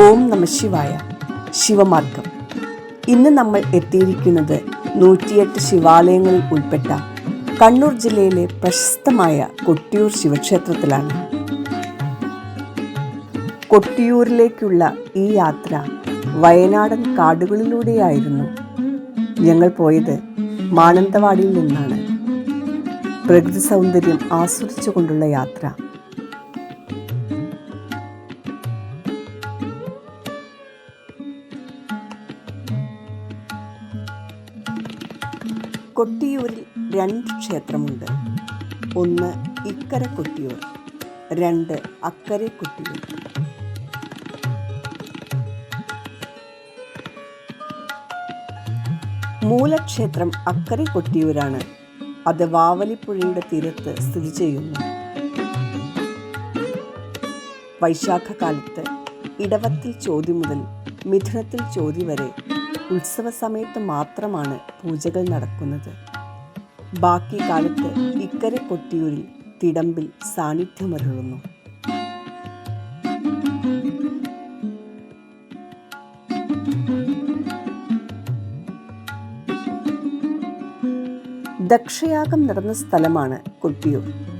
ഓം നമ ശിവായ. ശിവമാർഗം. ഇന്ന് നമ്മൾ എത്തിയിരിക്കുന്നത് നൂറ്റിയെട്ട് ശിവാലയങ്ങളിൽ ഉൾപ്പെട്ട കണ്ണൂർ ജില്ലയിലെ പ്രശസ്തമായ കൊട്ടിയൂർ ശിവക്ഷേത്രത്തിലാണ്. കൊട്ടിയൂരിലേക്കുള്ള ഈ യാത്ര വയനാടൻ കാടുകളിലൂടെയായിരുന്നു. ഞങ്ങൾ പോയത് മാനന്തവാടിയിൽ നിന്നാണ്. പ്രകൃതി സൗന്ദര്യം ആസ്വദിച്ചുകൊണ്ടുള്ള യാത്ര. കൊട്ടിയൂരിൽ രണ്ട് ക്ഷേത്രമുണ്ട്. ഒന്ന് ഇക്കര കൊട്ടിയൂർ രണ്ട് അക്കരെ കൊട്ടിയൂർ. മൂലക്ഷേത്രം അക്കരെ കൊട്ടിയൂരാണ്. അത് വാവലിപ്പുഴയുടെ തീരത്ത് സ്ഥിതി ചെയ്യുന്നു. വൈശാഖകാലത്ത് ഇടവത്തിൽ ചോതി മുതൽ മിഥുനത്തിൽ ചോതി വരെ ഉത്സവ സമയത്ത് മാത്രമാണ് പൂജകൾ നടക്കുന്നത്. ബാക്കി കാലത്ത് ഇക്കരെ കൊട്ടിയൂരിൽ തിടമ്പിൽ സാന്നിധ്യമരുളുന്നു. ദക്ഷയാഗം നടന്ന സ്ഥലമാണ് കൊട്ടിയൂർ.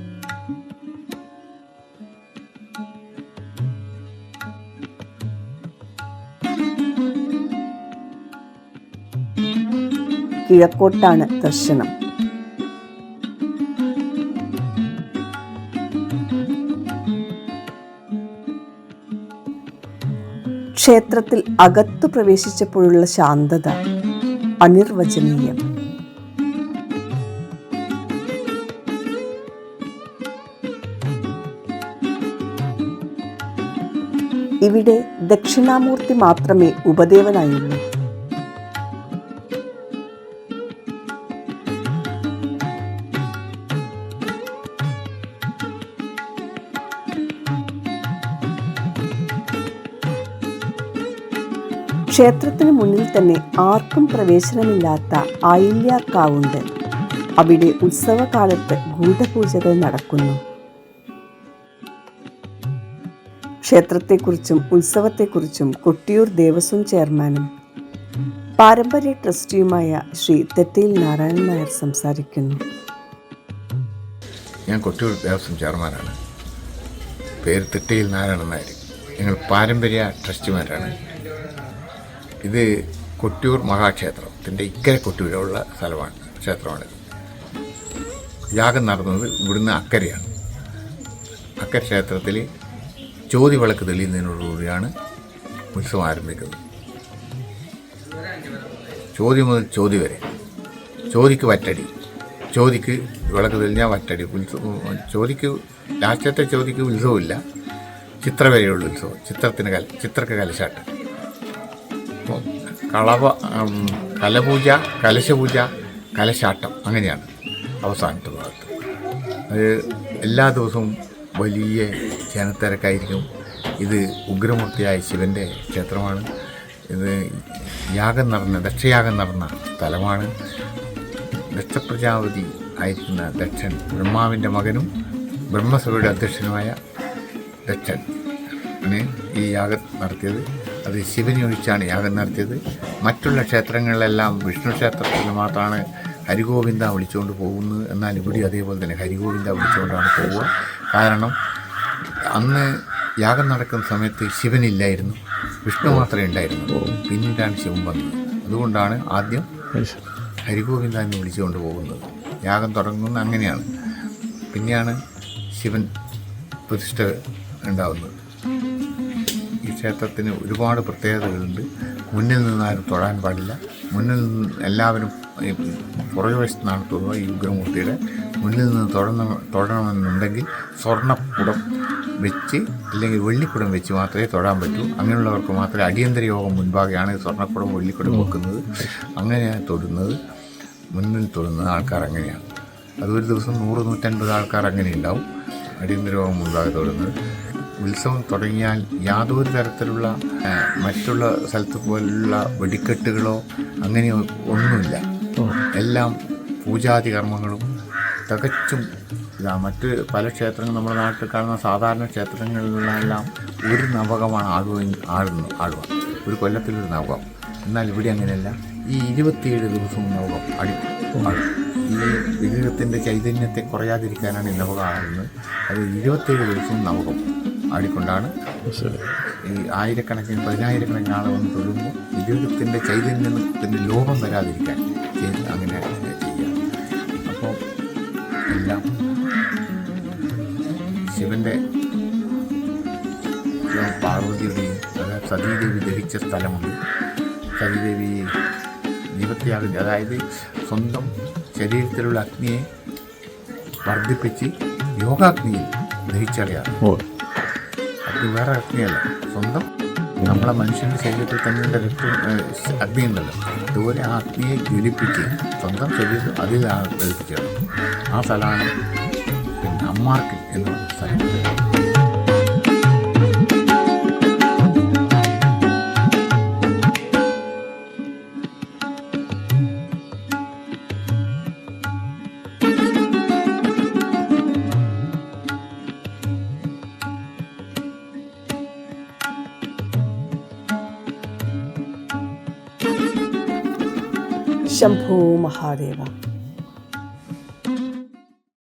കിഴക്കോട്ടാണ് ദർശനം. ക്ഷേത്രത്തിൽ അകത്തു പ്രവേശിച്ചപ്പോഴുള്ള ശാന്തത അനിർവചനീയം. ഇവിടെ ദക്ഷിണാമൂർത്തി മാത്രമേ ഉപദേവനായുള്ളൂ. ക്ഷേത്രത്തിന് മുന്നിൽ തന്നെ ആർക്കും പ്രവേശനമില്ലാത്ത ആയില്യാർക്കാവുണ്ട് അവിടെ ഉത്സവകാലത്ത് ഗൂഢപൂജകൾ നടക്കുന്നു. ക്ഷേത്രത്തെക്കുറിച്ചും ഉത്സവത്തെക്കുറിച്ചും കൊട്ടിയൂർ ദേവസ്വം ചെയർമാനും പാരമ്പര്യ ട്രസ്റ്റിയുമായ ശ്രീ തെറ്റയിൽ നാരായണൻ നായർ സംസാരിക്കുന്നു. ഞാൻ കൊട്ടിയൂർ ദേവസ്വം ചെയർമാനാണ്. പേര് തെറ്റയിൽ നാരായണൻ നായർ. ഞങ്ങൾ പാരമ്പര്യ ട്രസ്റ്റിമാരാണ്. ഇത് കൊട്ടിയൂർ മഹാക്ഷേത്രത്തിന്റെ ഇക്കരെ കൊട്ടിയൂരുള്ള സ്ഥലമാണ് ക്ഷേത്രമാണിത്. യാഗം നടന്നത് ഇവിടുന്ന് അക്കരയാണ്. അക്കര ക്ഷേത്രത്തിൽ ചോതി വിളക്ക് തെളിയുന്നതിനോടുകൂടിയാണ് ഉത്സവം ആരംഭിക്കുന്നത്. ചോതി മുതൽ ചോതി വരെ. ചോതിക്ക് വറ്റടി. ചോതിക്ക് വിളക്ക് തെളിഞ്ഞാൽ വറ്റടി. ഉത്സവം ചോതിക്ക് ലാസ്റ്റത്തെ ചോതിക്ക് ഉത്സവമില്ല. ചിത്ര വരെയുള്ള ഉത്സവം. ചിത്രത്തിന് കല ചിത്രക്ക് കലശാട്ട്. കളവ കലപൂജ കലശപൂജ കലശാട്ടം അങ്ങനെയാണ് അവസാനത്തെ ഭാഗത്ത്. അത് എല്ലാ ദിവസവും വലിയ ജനത്തിരക്കായിരിക്കും. ഇത് ഉഗ്രമൂർത്തിയായ ശിവന്റെ ക്ഷേത്രമാണ്. ഇത് യാഗം നടന്ന ദക്ഷയാഗം നടന്ന സ്ഥലമാണ്. ദക്ഷപ്രജാപതി ആയിരിക്കുന്ന ദക്ഷൻ ബ്രഹ്മാവിന്റെ മകനും ബ്രഹ്മസഭയുടെ അധ്യക്ഷനുമായ ദക്ഷൻ ഈ യാഗം നടത്തിയത്. അത് ശിവനെ ഒഴിച്ചാണ് യാഗം നടത്തിയത്. മറ്റുള്ള ക്ഷേത്രങ്ങളിലെല്ലാം വിഷ്ണു ക്ഷേത്രത്തിൽ മാത്രമാണ് ഹരിഗോവിന്ദ വിളിച്ചുകൊണ്ട് പോകുന്നത് എന്നാൽ ഇവിടെ അതേപോലെ തന്നെ ഹരിഗോവിന്ദ വിളിച്ചുകൊണ്ടാണ് പോവുക. കാരണം അന്ന് യാഗം നടക്കുന്ന സമയത്ത് ശിവനില്ലായിരുന്നു. വിഷ്ണു മാത്രമേ ഉണ്ടായിരുന്നു. പിന്നീടാണ് ശിവൻ വന്നത്. അതുകൊണ്ടാണ് ആദ്യം ഹരിഗോവിന്ദ എന്ന് വിളിച്ചുകൊണ്ട് പോകുന്നത്. യാഗം തുടങ്ങുന്നത് അങ്ങനെയാണ്. പിന്നെയാണ് ശിവൻ പ്രതിഷ്ഠ ഉണ്ടാവുന്നത്. ക്ഷേത്രത്തിന് ഒരുപാട് പ്രത്യേകതകളുണ്ട്. മുന്നിൽ നിന്നാലും തൊഴാൻ പാടില്ല. മുന്നിൽ നിന്ന് എല്ലാവരും പുറകു വശത്ത് നിന്നാണ് തൊഴുക ഈ ഉഗ്രമൂർത്തിയുടെ. മുന്നിൽ നിന്ന് തൊഴണ തൊഴണമെന്നുണ്ടെങ്കിൽ സ്വർണക്കുടം വെച്ച് അല്ലെങ്കിൽ വെള്ളിക്കുടം വെച്ച് മാത്രമേ തൊഴാൻ പറ്റൂ. അങ്ങനെയുള്ളവർക്ക് മാത്രമേ അടിയന്തര യോഗം മുൻപാകെയാണ് സ്വർണക്കുടം വെള്ളിക്കുടം വെക്കുന്നത്. അങ്ങനെയാണ് തൊടുന്നത് മുന്നിൽ തൊടുന്നത് ആൾക്കാർ അങ്ങനെയാണ്. അതൊരു ദിവസം നൂറ് നൂറ്റൻപത് ആൾക്കാർ അങ്ങനെ ഉണ്ടാവും അടിയന്തര യോഗം മുൻപാകെ തൊടുന്നത് ഉത്സവം തുടങ്ങിയാൽ യാതൊരു തരത്തിലുള്ള മറ്റുള്ള സ്ഥലത്ത് പോലുള്ള വെടിക്കെട്ടുകളോ അങ്ങനെ ഒന്നുമില്ല. എല്ലാം പൂജാതി കർമ്മങ്ങളും തികച്ചും മറ്റ് പല ക്ഷേത്രങ്ങൾ നമ്മുടെ നാട്ടിൽ കാണുന്ന സാധാരണ ക്ഷേത്രങ്ങളിലെല്ലാം ഒരു നവകമാണ് ആടുക ആടുന്നു ആടുക ഒരു കൊല്ലത്തിലൊരു നവകം. എന്നാൽ ഇവിടെ അങ്ങനെയല്ല. ഈ ഇരുപത്തിയേഴ് ദിവസവും നവകം അടി ഈ വിഗ്രഹത്തിന്റെ ചൈതന്യത്തെ കുറയാതിരിക്കാനാണ് ഈ നവകം ആടുന്നത് അത് ഇരുപത്തിയേഴ് ദിവസവും നവകം. ആടിക്കൊണ്ടാണ്. ഈ ആയിരക്കണക്കിന് പതിനായിരക്കണക്കിന് ആളെ വന്ന് തൊഴുമ്പോൾ വിഗ്രഹത്തിന്റെ ചൈതന്യത്തിന്റെ ലോപം വരാതിരിക്കാൻ ചെയ്ത് അങ്ങനെ ചെയ്യുക അപ്പോൾ എല്ലാം ശിവന്റെ പാർവതിയുടെയും അതായത് സതീദേവി ദഹിച്ച സ്ഥലമുണ്ട്. സതീദേവി ജീവത്യാഗം അതായത് സ്വന്തം ശരീരത്തിലുള്ള അഗ്നിയെ വർദ്ധിപ്പിച്ച് യോഗാഗ്നിയിൽ ദഹിച്ചറിയാം. അത് വേറെ അഗ്നിയല്ല സ്വന്തം നമ്മളെ മനുഷ്യന്റെ ശരീരത്തിൽ തന്നെ രക്ത അഗ്നി ഉണ്ടല്ലോ അതുപോലെ ആ അഗ്നിയെ ജ്വലിപ്പിച്ച് സ്വന്തം ശരീരം അതിലാണ് ദഹിപ്പിച്ചത് ആ സ്ഥലമാണ് പിന്നെ അമ്മാർക്ക് എന്ന സ്ഥലം. ശംഭോ മഹാദേവ.